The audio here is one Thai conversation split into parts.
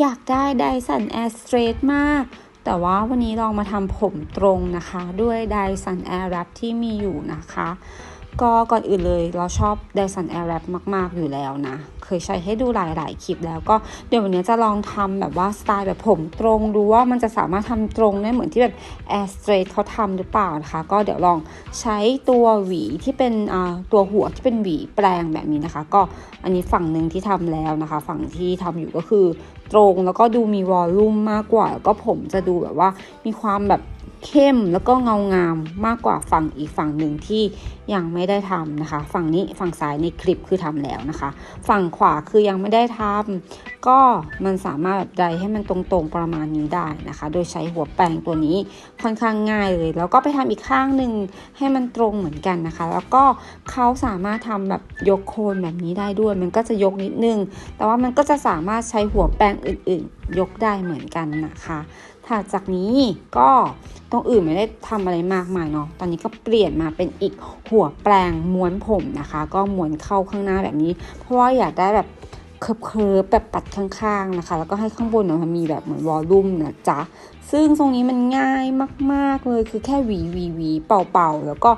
อยากได้ไดสันแอร์สเตรทมาก แต่ว่าวันนี้ลองมาทำผมตรงนะคะ ด้วยไดสันแอร์แรปที่มีอยู่นะคะ ก็ก่อนอื่นเลยเราชอบไดสันแอร์แรปมาก ๆ อยู่แล้วนะ เคยใช้ให้ดูหลาย ๆ คลิปแล้วก็เดี๋ยววันนี้จะลองทำแบบว่าสไตล์แบบผมตรง ดูว่ามันจะสามารถทำตรงได้เหมือนที่แบบแอร์สเตรทเขาทำหรือเปล่านะคะ ก็เดี๋ยวลองใช้ตัวหวีที่เป็นตัวหัวที่เป็นหวีแปลงแบบนี้นะคะ ก็อันนี้ฝั่งหนึ่งที่ทำแล้วนะคะ ฝั่งที่ทำอยู่ก็คือ ตรง แล้วก็ดูมีวอลลุ่มมากกว่า แล้วก็ผมจะดูแบบว่ามีความแบบ เข้มแล้วก็เงางามมากกว่าฝั่งอีกฝั่งหนึ่งที่ยังไม่ได้ทำนะคะ ฝั่งนี้ฝั่งซ้ายในคลิปคือทำแล้วนะคะ ฝั่งขวาคือยังไม่ได้ทำก็มันสามารถแบบใดให้มันตรงๆประมาณนี้ได้นะคะ โดยใช้หัวแปรงตัวนี้ค่อนข้างง่ายเลย แล้วก็ไปทำอีกข้างหนึ่งให้มันตรงเหมือนกันนะคะ แล้วก็เขาสามารถทำแบบยกโคนแบบนี้ได้ด้วย มันก็จะยกนิดนึง แต่ว่ามันก็จะสามารถใช้หัวแปรงอื่น ๆยกได้เหมือนกันนะคะถัดจากนี้ก็ตรงอื่นไม่ได้ทำอะไรมากมายเนาะ ตอนนี้ก็เปลี่ยนมาเป็นอีกหัวแปรงม้วนผมนะคะ ก็ม้วนเข้าข้างหน้าแบบนี้ เพราะว่าอยากได้แบบเคิร์ฟแบบปัดข้างๆนะคะ แล้วก็ให้ข้างบนเนาะมันมีแบบเหมือนวอลลุ่มนะจ๊ะ ซึ่งทรงนี้มันง่ายมากๆเลย คือแค่หวีหวีหวีเป่าๆ แล้วก็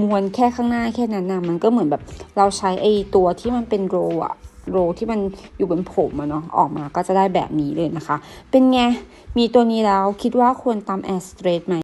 ม้วนแค่ข้างหน้าแค่นั้นนะมันก็เหมือนแบบเราใช้ไอตัวที่มันเป็นโรอะ โรที่มันอยู่บนผมอะเนาะออกมาก็จะได้แบบนี้เลยนะคะ เป็นไง มีตัวนี้แล้วคิดว่าควรตามแอร์สเตรทไหม